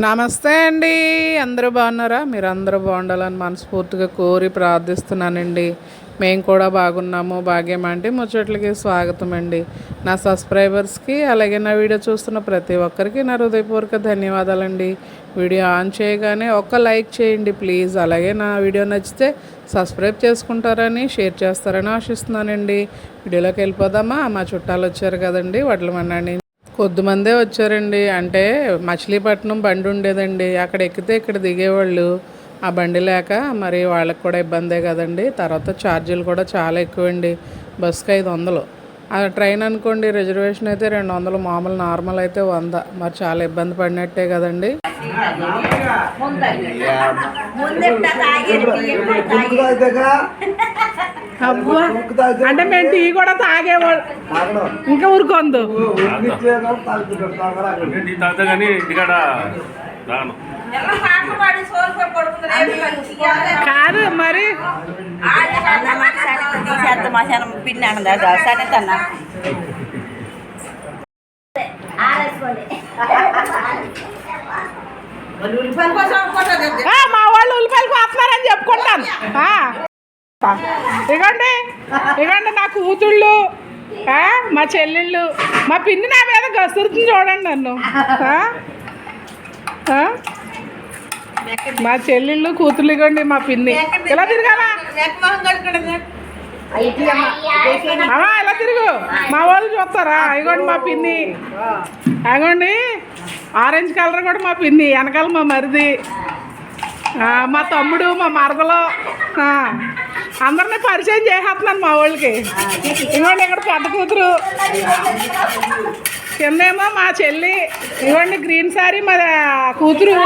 నమస్తే అండి. అందరూ బాగున్నారా? మీరు అందరూ బాగుండాలని మనస్ఫూర్తిగా కోరి ప్రార్థిస్తున్నానండి. మేము కూడా బాగున్నాము. భాగ్యమంటే ముచ్చట్లకి స్వాగతం అండి. నా సబ్స్క్రైబర్స్కి అలాగే నా వీడియో చూస్తున్న ప్రతి ఒక్కరికి నా హృదయపూర్వక ధన్యవాదాలండి. వీడియో ఆన్ చేయగానే ఒక్క లైక్ చేయండి ప్లీజ్. అలాగే నా వీడియో నచ్చితే సబ్స్క్రైబ్ చేసుకుంటారని షేర్ చేస్తారని ఆశిస్తున్నానండి. వీడియోలోకి వెళ్ళిపోదామా? మా చుట్టాలు వచ్చారు కదండి. వడ్లమన్నాండి కొద్దిమందే వచ్చారండి. అంటే మచిలీపట్నం బండి ఉండేదండి. అక్కడ ఎక్కితే ఇక్కడ దిగేవాళ్ళు. ఆ బండి లేక మరి వాళ్ళకి కూడా ఇబ్బందే కదండి. తర్వాత ఛార్జీలు కూడా చాలా ఎక్కువండి. బస్సుకి ఐదు వందలు. ఆ ట్రైన్ అనుకోండి రిజర్వేషన్ అయితే రెండు వందలు మామూలు నార్మల్ అయితే వంద. మరి చాలా ఇబ్బంది పడినట్టే కదండి. అంటే మేము టీ కూడా తాగేవాళ్ళు. ఇంకా ఊరుకోందు కాదు. మరి మశానం పిండి అన్నదా సరే తన్నా. ఆ, మా వాళ్ళు ఉల్లిపాయలు కోస్తున్నారని చెప్పుకుంటాను. ఆ. ఇగోండి. ఇగోండి నా కూతుళ్ళు ఆ, మా చెల్లెళ్ళు. మా పిన్ని నా మీద గసురుతుంది చూడండి నన్ను. ఆ? ఆ? మా చెల్లెళ్ళు కూతుళ్ళు ఇగోండి మా పిన్ని ఇలా తిరగాలా? అమ్మా. ఇలా తిరుగు. మా వాళ్ళు చూస్తారా? ఇగోండి మా పిన్ని. అగోండి. ఆరెంజ్ కలర్ కూడా మా పిన్ని. వెనకాల మా మరిది. మా తమ్ముడు మా మరదలు. అందరినీ పరిచయం చేసేస్తున్నాను మా వాళ్ళకి. ఇవ్వండి ఇక్కడ పెద్ద కూతురు. కిందేమో మా చెల్లి. ఇవ్వండి గ్రీన్ సారీ మా కూతురు.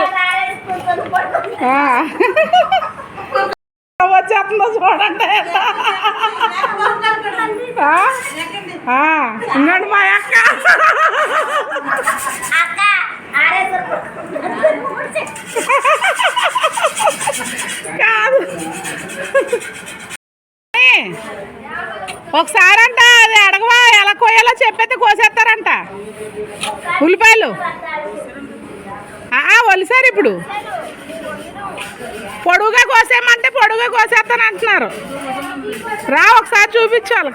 వచ్చేస్తుందో చూడండి. ఇంకోండి మా అక్క కాదు ఒకసారి అంట అది అడగవా ఎలా కోయాలో చెప్పైతే కోసేస్తారంట ఉల్లిపాయలు ఆ, ఒలిసారు ఇప్పుడు పొడుగుగా కోసేయమంటే పొడుగుగా అంటున్నారు రా ఒకసారి చూపించాలి.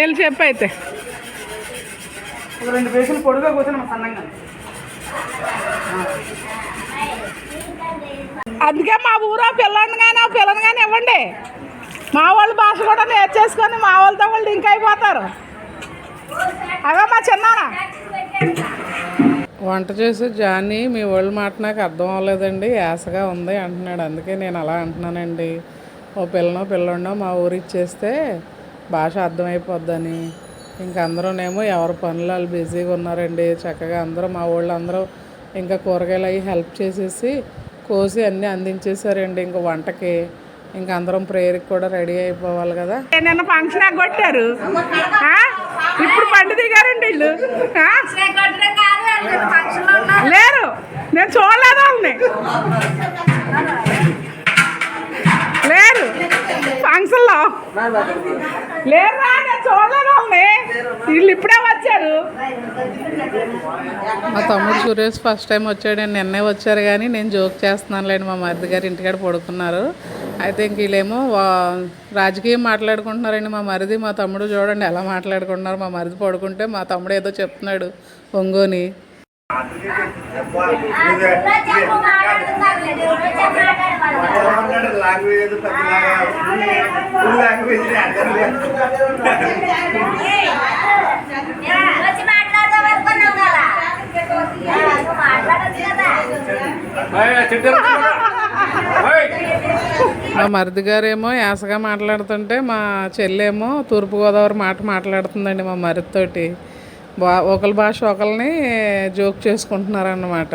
వెళ్ళి చెప్పు అయితే. ఒక రెండు పొడుగా సన్నంగా. అందుకే మా ఊరు పిల్లని కానీ ఆ పిల్లని కానీ ఇవ్వండి. మా వాళ్ళ భాష కూడా నేర్చేసుకొని మా వాళ్ళతో వాళ్ళు లింక్ అయిపోతారు. అదే మా చిన్నాన్న వంట చేసే జానీ మీ వాళ్ళ మాట నాకు అర్థం అవ్వలేదండి. యాసగా ఉంది అంటున్నాడు. అందుకే నేను అలా అంటున్నానండి. ఓ పిల్లనో పిల్లండో మా ఊరు ఇచ్చేస్తే భాష అర్థమైపోద్దని. ఇంక అందరూనేమో ఎవరి పనులు వాళ్ళు బిజీగా ఉన్నారండి. చక్కగా అందరూ మా వాళ్ళు అందరూ ఇంకా కూరగాయలు అవి హెల్ప్ చేసేసి కోసి అన్నీ అందించేసారండి ఇంక వంటకి. ఇంక అందరం ప్రేయర్కి కూడా రెడీ అయిపోవాలి కదా. నిన్న ఫంక్షన్ కొట్టారు ఇప్పుడు పండు దిగారండి వీళ్ళు. ఆ? లేరు. నేను చూడలేదు వాళ్ళని? లేరు. ఫంక్షన్లో. లేరురా నేను చూడలేదు వాళ్ళని. వీళ్ళు ఇప్పుడే వచ్చారు. మా తమ్ముడు సురేష్ ఫస్ట్ టైం వచ్చాడు. నిన్నే వచ్చారు కానీ నేను జోక్ చేస్తున్నానులేండి మా మరిది గారు ఇంటికాడ పడుకున్నారు. అయితే ఇంక వీళ్ళేమో వా- రాజకీయం మాట్లాడుకుంటున్నారండి. మా మరిది మా తమ్ముడు చూడండి ఎలా మాట్లాడుకుంటున్నారు. మా మరిది పడుకుంటే మా తమ్ముడు ఏదో చెప్తున్నాడు ఒంగోని. లాంగ్వేజ్ లాంగ్వేజ్ మా మరిది గారేమో యాసగా మాట్లాడుతుంటే మా చెల్లేమో తూర్పుగోదావరి మాట మాట్లాడుతుందండి మా మరిదితోటి. బా ఒకరి భాష ఒకరిని జోక్ చేసుకుంటున్నారన్నమాట.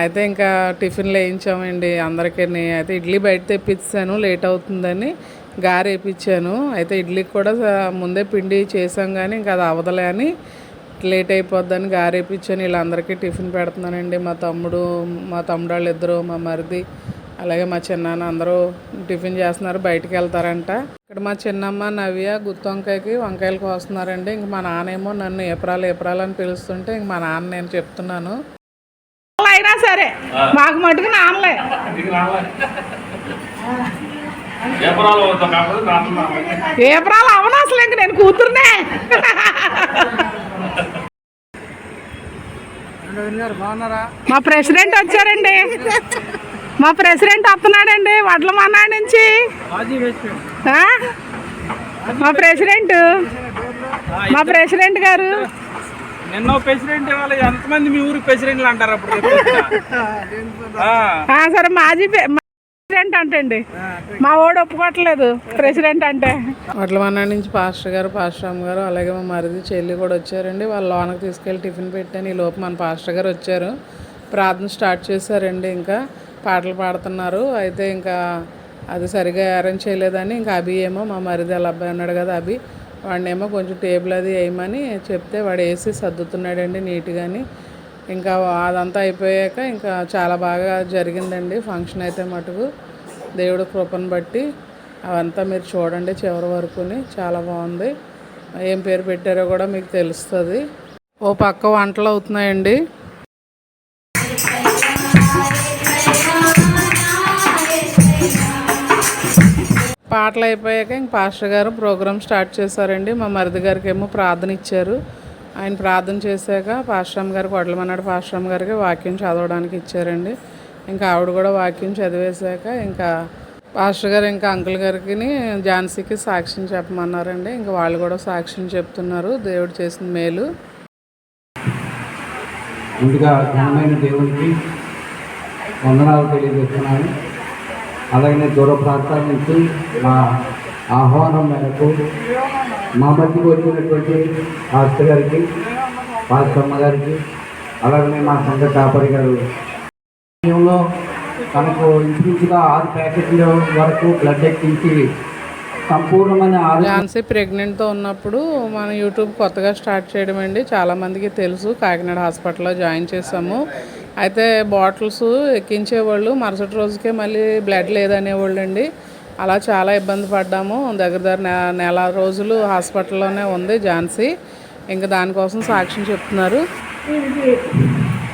అయితే ఇంకా టిఫిన్లు వేయించామండి అందరికీ అయితే ఇడ్లీ బయట తెప్పించాను లేట్ అవుతుందని గారేపించాను వేయించాను అయితే ఇడ్లీకి కూడా ముందే పిండి చేసాం కానీ ఇంకా అది అవదలే అని లేట్ అయిపోద్దని గారేపించాను వీళ్ళందరికీ టిఫిన్ పెడుతున్నానండి. మా తమ్ముడు మా తమ్ముడు వాళ్ళు ఇద్దరు మా మరిది అలాగే మా చిన్నాన్న అందరూ టిఫిన్ చేస్తున్నారు బయటికి వెళ్తారంట. ఇక్కడ మా చిన్నమ్మ నవ్య గుత్తి వంకాయకి వంకాయలు కోస్తున్నారండి. ఇంక మా నాన్నేమో నన్ను ఏప్రాలు ఏప్రాలు అని పిలుస్తుంటే ఇంక మా నాన్న నేను చెప్తున్నాను. అయినా సరే మాకు మటుకు నాన్నలే. ఏప్రాలు అవను అసలు ఇంక నేను కూతురునే. మా ప్రెసిడెంట్ వచ్చారండి మా ప్రెసిడెంట్ వస్తున్నాడండి వడ్ల మన్నాడు నుంచి? మా ప్రెసిడెంట్. మా ప్రెసిడెంట్ గారు. నిన్న ప్రెసిడెంట్ ఇవాళ ఎంతమంది మీ ఊరికి ప్రెసిడెంట్లు అంటారు అప్పుడు సరే మాజీ ప్రెసిడెంట్ అంటండి. మా ఓడు ఒప్పుకోవట్లేదు ప్రెసిడెంట్ అంటే. వడ్ల మన్నాడు నుంచి పాస్టర్ గారు పాస్టర్ అమ్మ గారు అలాగే మా మరిది చెల్లి కూడా వచ్చారండి. వాళ్ళ లోనకి తీసుకెళ్ళి టిఫిన్ పెట్టాను. ఈ లోపు మన పాస్టర్ గారు వచ్చారు. ప్రార్థన స్టార్ట్ చేశారండి ఇంకా. పాటలు పాడుతున్నారు. అయితే ఇంకా అది సరిగా అరేంజ్ చేయలేదని ఇంకా అభి ఏమో మా మరిది వాళ్ళ అబ్బాయి ఉన్నాడు కదా అభి వాడినేమో కొంచెం టేబుల్ అది వేయమని చెప్తే వాడు వేసి సర్దుతున్నాడండి నీట్గాని. ఇంకా అదంతా అయిపోయాక ఇంకా చాలా బాగా జరిగిందండి ఫంక్షన్ అయితే మటుకు. దేవుడు కృపను బట్టి అవంతా మీరు చూడండి చివరి వరకుని చాలా బాగుంది. ఏం పేరు పెట్టారో కూడా మీకు తెలుస్తుంది. ఓ పక్క వంటలు అవుతున్నాయండి. పాటలు అయిపోయాక ఇంక పాస్టర్ గారు ప్రోగ్రామ్ స్టార్ట్ చేశారండి. మా మరిది గారికి ఏమో ప్రార్థన ఇచ్చారు. ఆయన ప్రార్థన చేశాక పాశ్రామ్ గారికి వడ్లమన్నాడు పాశ్రామ్ గారికి వాక్యం చదవడానికి ఇచ్చారండి. ఇంకా ఆవిడ కూడా వాక్యం చదివేశాక ఇంకా పాస్టర్ గారు ఇంకా అంకుల్ గారికి ఝాన్సీకి సాక్ష్యం చెప్పమన్నారండి. ఇంకా వాళ్ళు కూడా సాక్ష్యం చెప్తున్నారు. దేవుడు చేసిన మేలు. ముందుగా ఘనమైన దేవునికి వందనాలు తెలియజేస్తున్నాను. అలాగే దూర ప్రాంతాల నుంచి మా ఆహ్వానం మేరకు మా మధ్యకు వచ్చినటువంటి పాస్టర్ గారికి పాస్టమ్మ గారికి అలాగనే మా సంఘ కాపరి గారు. సమయంలో తనకు ఇంచుమించుగా ఆరు ప్యాకెట్ల వరకు బ్లడ్ ఎక్కించి సంపూర్ణమైన ఝాన్సీ ప్రెగ్నెంట్తో ఉన్నప్పుడు మన యూట్యూబ్ కొత్తగా స్టార్ట్ చేయడం అండి చాలామందికి తెలుసు. కాకినాడ హాస్పిటల్లో జాయిన్ చేసాము అయితే బాటిల్స్ ఎక్కించేవాళ్ళు మరుసటి రోజుకే మళ్ళీ బ్లడ్ లేదనేవాళ్ళు అండి అలా చాలా ఇబ్బంది పడ్డాము. దగ్గర దగ్గర నెల రోజులు హాస్పిటల్లోనే ఉంది ఝాన్సీ. ఇంకా దానికోసం సాక్ష్యం చెప్తున్నారు.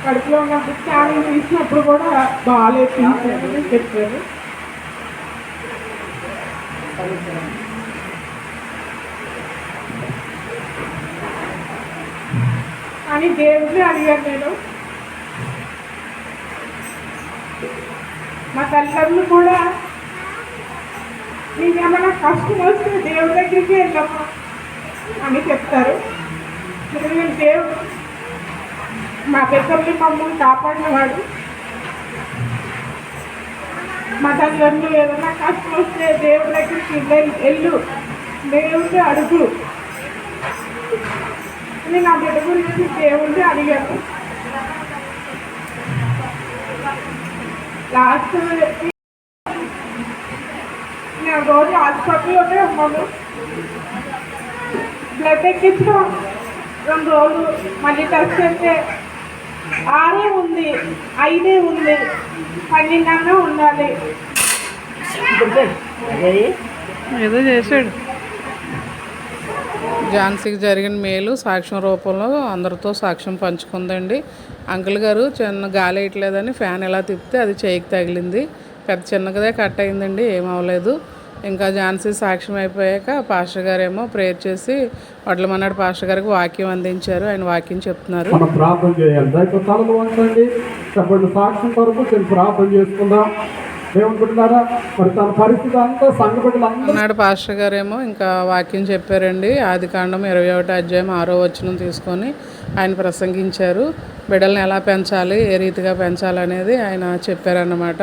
కడుపులో ఉన్నప్పుడు స్కానింగ్ తీసినప్పుడు కూడా బాగాలేదు అని చెప్పారు. అని దేవుడిని అడిగాను నేను మా తల్లిదండ్రులు కూడా నీకేమైనా కష్టం వస్తే దేవుడి దగ్గరికి వెళ్ళమ్మా అని చెప్తారు. ఎందుకంటే దేవుడు మా పెద్దల్ని మమ్మల్ని కాపాడినవాడు. మా తల్లిదండ్రులు ఏదైనా కష్టం వస్తే దేవుడి దగ్గరికి వెళ్ళు దేవుడిని అడుగు. నేను నా బిడ్డ గురించి దేవుడిని అడిగాను. లాస్ట్ నేను రోజు హాస్పిటల్లోనే ఉన్నాను బ్లడ్ ఎక్కించడం రెండు రోజులు మళ్ళీ టెస్ట్ చేస్తే ఆరే ఉంది ఐదే ఉంది పన్నెండన్నా ఉండాలి ఏదో చేశాడు ఝాన్సీకి జరిగిన మేలు సాక్ష్యం రూపంలో అందరితో సాక్ష్యం పంచుకుందండి. అంకుల్ గారు చిన్న గాలి వేయట్లేదని ఫ్యాన్ ఎలా తిప్పితే అది చేయికి తగిలింది. పెద్ద చిన్నగదే కట్ అయిందండి ఏమవలేదు అవ్వలేదు. ఇంకా ఝాన్సీ సాక్ష్యం అయిపోయాక పాస్టర్ గారేమో ప్రేయర్ చేసి వడ్లమన్నాడు పాస్టర్ గారికి వాక్యం అందించారు. ఆయన వాక్యం చెప్తున్నారు. మనం ప్రార్థన చేయాలి. సాక్ష్యం కొరకు ప్రార్థన చేసుకుందాం. ఏమనుకుంటున్నారా? మరి తన పరిస్థితి అంతా అన్నాడు పాస్టర్ గారేమో ఇంకా వాక్యం చెప్పారండి. ఆది కాండం ఇరవై ఒకటి అధ్యాయం ఆరో వచనం తీసుకొని ఆయన ప్రసంగించారు. బిడ్డల్ని ఎలా పెంచాలి ఏ రీతిగా పెంచాలి అనేది ఆయన చెప్పారన్నమాట.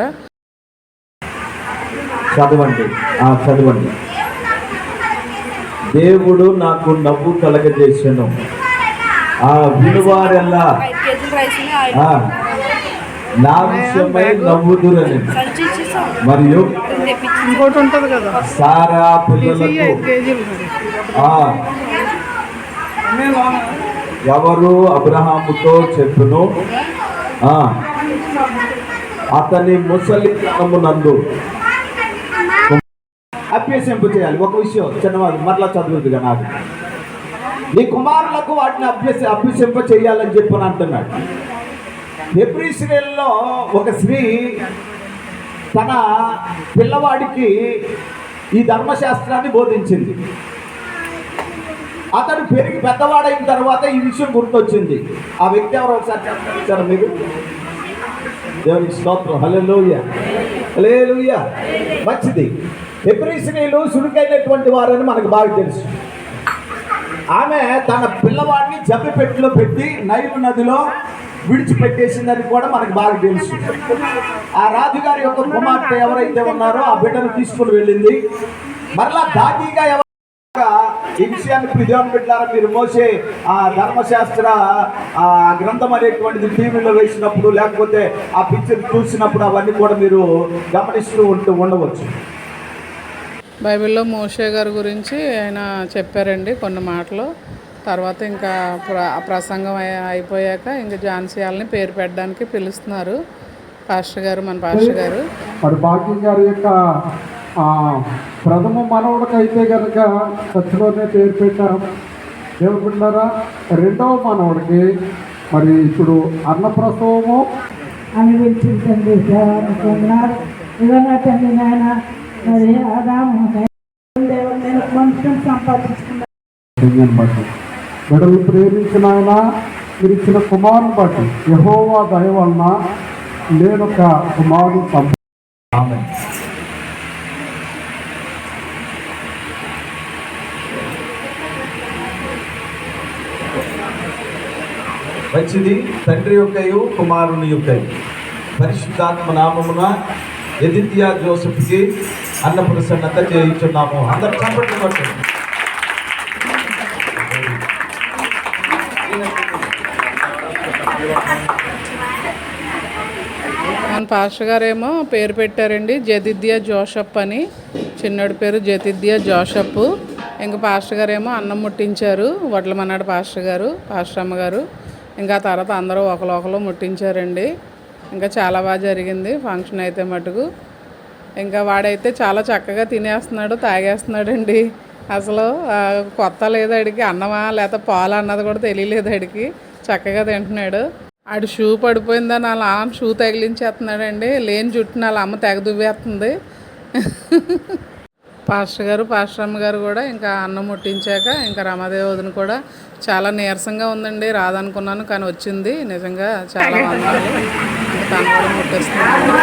చదవండి. దేవుడు నాకు నవ్వు కలగజేసెను. ఆ వినువారెల్లా ఆ, నా విషయమై నవ్వుదురని. మరియు ఇంకోటి ఉంటుంది కదా సారా పిల్లలకు ఎవరు అబ్రహాముతో చెప్పును? ఆ అతని ముసలి నందు అభ్యసింపు చేయాలి. ఒక విషయం చిన్నవాడు మరలా చదువుతుందిగా నాకు. నీ కుమారులకు వాటిని అభ్యసి అభ్యసింప చేయాలని చెప్పని అంటున్నాడు. ఎబ్రిస్రేల్లో ఒక స్త్రీ తన పిల్లవాడికి ఈ ధర్మశాస్త్రాన్ని బోధించింది. అతడు పెరిగి పెద్దవాడైన తర్వాత ఈ విషయం గుర్తొచ్చింది. ఆ వ్యక్తి ఎవరు ఒకసారి చెప్తారు మీరు. దేవుని స్తోత్రం. హల్లెలూయ. మంచిది. ఎప్రీశ్రీలు సుడికైనటువంటి వారని మనకు బాగా తెలుసు. ఆమె తన పిల్లవాడిని జబ్బిపెట్టులో పెట్టి నైరు నదిలో విడిచిపెట్టేసిందని కూడా మనకు బాగా తెలుసు. ఆ రాజుగారి యొక్క కుమార్తె ఎవరైతే ఉన్నారో ఆ బిడ్డను తీసుకుని వెళ్ళింది. మరలా దాటిగా ఎవరు ఈ విషయాన్ని ప్రిజోన్ పెట్టారా? మీరు మోసే ఆ ధర్మశాస్త్ర ఆ గ్రంథం అనేటువంటిది టీవీలో వేసినప్పుడు లేకపోతే ఆ పిక్చర్ చూసినప్పుడు అవన్నీ కూడా మీరు గమనిస్తూ ఉంటూ ఉండవచ్చు. బైబిల్లో మోషే గారి గురించి ఆయన చెప్పారండి కొన్ని మాటలు. తర్వాత ఇంకా ప్ర ప్రసంగం అయి- అయిపోయాక ఇంకా ఝాన్సీ వాళ్ళని పేరు పెట్టడానికి పిలుస్తున్నారు పాస్టర్ గారు మన పాస్టర్ గారు. మరి భాగ్యం గారి యొక్క ఆ, ప్రథమ మనవుడికైతే కనుక చర్చిలోనే పేరు పెట్టాం దేవుడు రెండవ మనవుడికి మరి ఇప్పుడు అన్నప్రసవము. అని నిజంగా తండ్రి నాయన మరి ఆదాము దేవుడు నేను మనుషులను సంపాదించుకున్నాను పుణ్యాన్ని ప్రేమించిన ఆయన మీరు ఇచ్చిన కుమారుని బట్టి యహోవా దయ వలన నేనొక కుమారుని సంప ఆమె మంచిది తండ్రి యొక్కయు కుమారుని యొక్కయు. పరిశుద్ధాత్మ నామమున ఎదిత్యా జోసెఫ్కి అన్న ప్రసన్నత చేయించున్నాము. అందరు చప్పట్లు కొట్టండి. మన పాస్టర్ గారేమో పేరు పెట్టారండి జతిద్య జోషప్ అని. చిన్నోడి పేరు జతిద్య జోషప్. ఇంకా పాస్టర్ గారేమో అన్నం ముట్టించారు వడ్లమన్నాడు పాస్టర్ గారు పాస్టర్ అమ్మగారు ఇంకా తర్వాత అందరూ ఒకరు ఒకరు ముట్టించారండి. ఇంకా చాలా బాగా జరిగింది ఫంక్షన్ అయితే మటుకు. ఇంకా వాడైతే చాలా చక్కగా తినేస్తున్నాడు తాగేస్తున్నాడండి. అసలు కొత్త లేదు అడిగి అన్నమా లేకపోతే పాలు అన్నది కూడా తెలియలేదు అడిగి చక్కగా తింటున్నాడు. ఆడు షూ పడిపోయిందని వాళ్ళ ఆమె షూ తగిలించేస్తున్నాడండి. లేని జుట్టుని వాళ్ళ అమ్మ తెగ దువ్వేస్తుంది పాస్టర్ గారు పాస్టర్ అమ్మ గారు కూడా ఇంకా అన్నం ముట్టించాక ఇంకా రమాదేవి వదిన కూడా చాలా నీరసంగా ఉందండి. రాదనుకున్నాను కానీ వచ్చింది. నిజంగా చాలా వందనాలు ఇంకా తను కూడా ముట్టేస్తున్నాను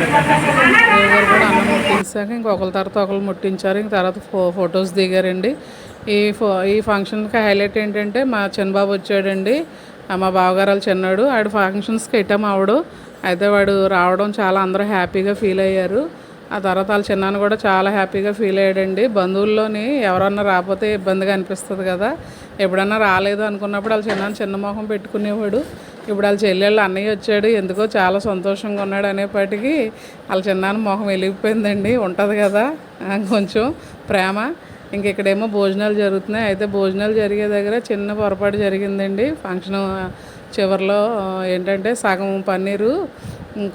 దేవగారు కూడా అన్నం ముట్టించాక ఇంకొకరి తర్వాత ఒకరు ముట్టించారు. ఇంక తర్వాత ఫో ఫొటోస్ దిగారండి. ఈ ఫో ఈ ఫంక్షన్కి హైలైట్ ఏంటంటే మా చిన్నబాబు వచ్చాడండి. మా బావగారాలు చిన్నాడు. ఆడు ఫంక్షన్స్కి ఇట్టం ఆవిడు అయితే వాడు రావడం చాలా అందరూ హ్యాపీగా ఫీల్ అయ్యారు. ఆ తర్వాత వాళ్ళ చిన్నాన్న కూడా చాలా హ్యాపీగా ఫీల్ అయ్యాడండి. బంధువుల్లోని ఎవరన్నా రాకపోతే ఇబ్బందిగా అనిపిస్తుంది కదా. ఎప్పుడన్నా రాలేదు అనుకున్నప్పుడు వాళ్ళ చిన్నాన్న చిన్న మొహం పెట్టుకునేవాడు. ఇప్పుడు వాళ్ళ చెల్లెళ్ళు అన్నయ్య వచ్చాడు. ఎందుకో చాలా సంతోషంగా ఉన్నాడు అనేపాటికి వాళ్ళ చిన్నాన్న మొహం వెలిగిపోయిందండి. ఉంటుంది కదా. కొంచెం ప్రేమ. ఇంక ఇక్కడేమో భోజనాలు జరుగుతున్నాయి. అయితే భోజనాలు జరిగే దగ్గర చిన్న పొరపాటు జరిగిందండి. ఫంక్షన్ చివరిలో ఏంటంటే సగం పన్నీరు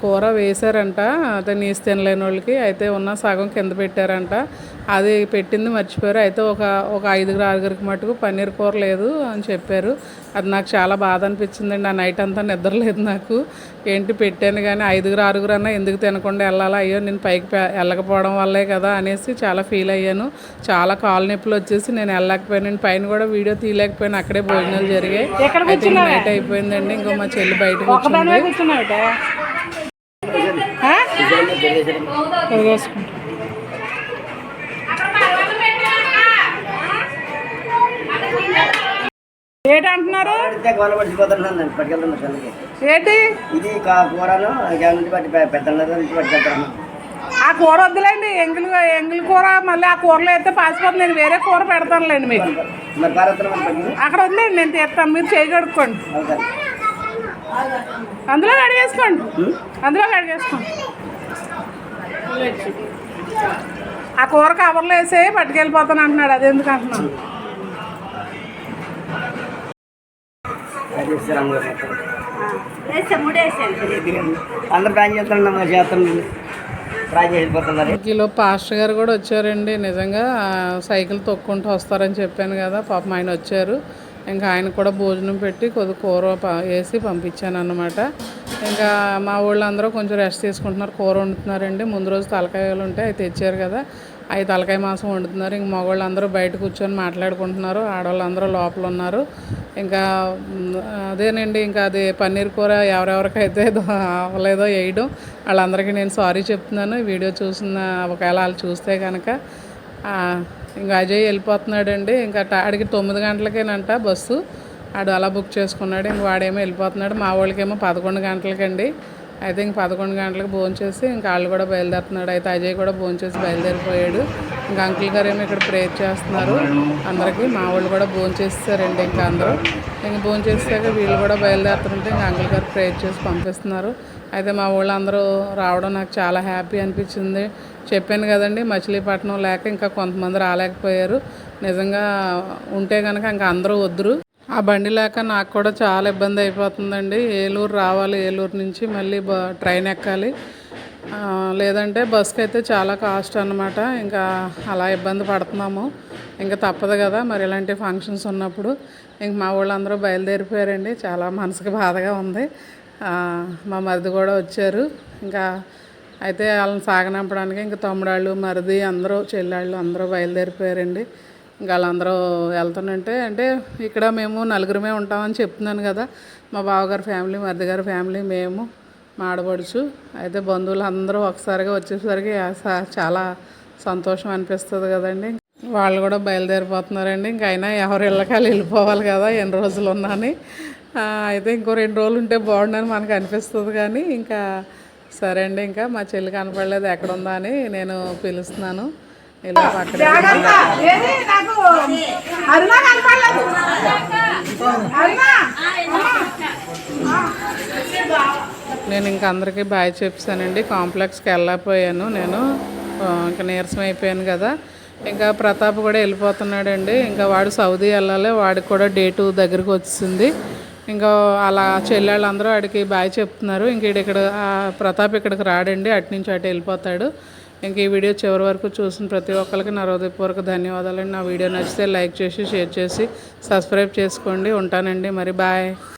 కూర వేశారంట. అదే నీసు తినలేని వాళ్ళకి అయితే ఉన్న సగం కింద పెట్టారంట. అది పెట్టింది మర్చిపోయారు. అయితే ఒక ఒక ఐదుగురు ఆరుగురికి మటుకు పన్నీర్ కూర లేదు అని చెప్పారు. అది నాకు చాలా బాధ అనిపించిందండి. ఆ నైట్ అంతా నిద్ర లేదు నాకు. ఏంటి పెట్టాను కానీ ఐదుగురు ఆరుగురు అన్నా ఎందుకు తినకుండా వెళ్ళాలా? అయ్యో నేను పైకి వెళ్ళకపోవడం వల్లే కదా అనేసి చాలా ఫీల్ అయ్యాను. చాలా కాలు నొప్పులు వచ్చేసి నేను వెళ్ళలేకపోయాను. పైన కూడా వీడియో తీయలేకపోయాను. అక్కడే భోజనాలు జరిగాయి. నైట్ అయిపోయిందండి. ఇంకో మా చెల్లి బయటకు వచ్చింది ఏంటి ఇది కూరను ఆ కూర వద్దులేండి ఎంగిల్ ఎంగిల్ కూర మళ్ళీ ఆ కూరలో అయితే పాసిపోతుంది నేను వేరే కూర పెడతానులేండి మీకు. అక్కడ వదిలేండి నేను తీస్తాను మీరు చేయి కడుక్కోండి. అందులో కడిగేసుకోండి. అందులో కడిగేసుకోండి. ఆ కూర కవర్లు వేసే పట్టుకెళ్ళిపోతాను అంటున్నాడు. అది ఎందుకు అంటున్నాను కిలో పాస్టర్ గారు కూడా వచ్చారండి. నిజంగా సైకిల్ తొక్కుంటూ వస్తారని చెప్పాను కదా. పాపం ఆయన వచ్చారు. ఇంకా ఆయన కూడా భోజనం పెట్టి కొద్ది కూర ప- వేసి పంపించాను అన్నమాట ఇంకా మా వాళ్ళందరూ కొంచెం రెస్ట్ తీసుకుంటున్నారు. కూర వండుతున్నారండి. ముందు రోజు తలకాయలు ఉంటే అవి తెచ్చారు కదా. అవి తలకాయ మాంసం వండుతున్నారు. ఇంక మగవాళ్ళందరూ బయట కూర్చొని మాట్లాడుకుంటున్నారు. ఆడవాళ్ళందరూ లోపల ఉన్నారు. ఇంకా అదేనండి. ఇంకా అది పన్నీర్ కూర ఎవరెవరికైతే అవ్వలేదో వేయడం. వాళ్ళందరికీ నేను సారీ చెప్తున్నాను. వీడియో చూసిన ఒకవేళ వాళ్ళు చూస్తే కనుక ఇంకా అజయ్ వెళ్ళిపోతున్నాడండి. ఇంకా ఆడికి తొమ్మిది గంటలకేనంట బస్సు. ఆడు అలా బుక్ చేసుకున్నాడు. ఇంక వాడేమో వెళ్ళిపోతున్నాడు. మా వాళ్ళకేమో పదకొండు గంటలకండి. అయితే ఇంక పదకొండు గంటలకు భోంచేసి ఇంకా వాళ్ళు కూడా బయలుదేరుతున్నాడు. అయితే అజయ్ కూడా భోంచేసి బయలుదేరిపోయాడు. ఇంకా అంకుల్ గారు ఏమో ఇక్కడ ప్రేయర్ చేస్తున్నారు. అందరికీ మా వాళ్ళు కూడా భోంచేస్తారండి ఇంకా అందరూ. ఇంక భోంచేసాక వీళ్ళు కూడా బయలుదేరుతుంటే ఇంకా అంకుల్ గారు ప్రేయర్ చేసి పంపిస్తున్నారు. అయితే మా వాళ్ళందరూ రావడం నాకు చాలా హ్యాపీ అనిపించింది. చెప్పాను కదండి మచిలీపట్నం లేక ఇంకా కొంతమంది రాలేకపోయారు. నిజంగా ఉంటే కనుక ఇంకా అందరూ వద్దురు. ఆ బండి లేక నాకు కూడా చాలా ఇబ్బంది అయిపోతుందండి. ఏలూరు రావాలి ఏలూరు నుంచి మళ్ళీ బ ట్రైన్ ఎక్కాలి. లేదంటే బస్కి అయితే చాలా కాస్ట్ అనమాట ఇంకా అలా ఇబ్బంది పడుతున్నాము. ఇంకా తప్పదు కదా మరి ఇలాంటి ఫంక్షన్స్ ఉన్నప్పుడు. ఇంక మా వాళ్ళందరూ బయలుదేరిపోయారండి. చాలా మనసుకి బాధగా ఉంది. మా మరిది కూడా వచ్చారు. ఇంకా అయితే వాళ్ళని సాగనంపడానికి ఇంకా తమ్ముడాళ్ళు మరిది అందరూ చెల్లాళ్ళు అందరూ బయలుదేరిపోయారండి. ఇంకా వాళ్ళందరూ వెళ్తుంటే అంటే ఇక్కడ మేము నలుగురమే ఉంటామని చెప్తున్నాను కదా. మా బావగారి ఫ్యామిలీ మరిది గారి ఫ్యామిలీ మేము మా ఆడపడుచు అయితే బంధువులు అందరూ ఒకసారిగా వచ్చేసరికి చాలా సంతోషం అనిపిస్తుంది కదండి. వాళ్ళు కూడా బయలుదేరిపోతున్నారండి. ఇంక అయినా ఎవరు ఇళ్ళకి వెళ్ళిపోవాలి కదా ఎన్ని రోజులు ఉన్నాని అయితే ఇంకో రెండు రోజులు ఉంటే బాగుండని మనకు అనిపిస్తుంది కానీ ఇంకా సరే అండి ఇంకా మా చెల్లి కనపడలేదు ఎక్కడ ఉందా అని నేను పిలుస్తున్నాను. ఇలా పక్కన నేను ఇంకా అందరికీ బాయ్ చెప్పానండి. కాంప్లెక్స్కి వెళ్ళకపోయాను నేను. ఇంకా నీరసం అయిపోయాను కదా. ఇంకా ప్రతాప్ కూడా వెళ్ళిపోతున్నాడండి. ఇంకా వాడు సౌదీ వెళ్ళాలి. వాడికి కూడా డేటు దగ్గరికి వచ్చింది ఇంకా అలా చెల్లెళ్ళందరూ వాడికి బాయ్ చెప్తున్నారు. ఇంక ఇక్కడ ప్రతాప్ ఇక్కడికి రాడండి. అటు నుంచి అటు వెళ్ళిపోతాడు. ఇంక ఈ వీడియో చివరి వరకు చూసిన ప్రతి ఒక్కరికి నా హృదయపూర్వక ధన్యవాదాలండి. నా వీడియో నచ్చితే లైక్ చేసి షేర్ చేసి సబ్స్క్రైబ్ చేసుకోండి. ఉంటానండి. మరి బాయ్.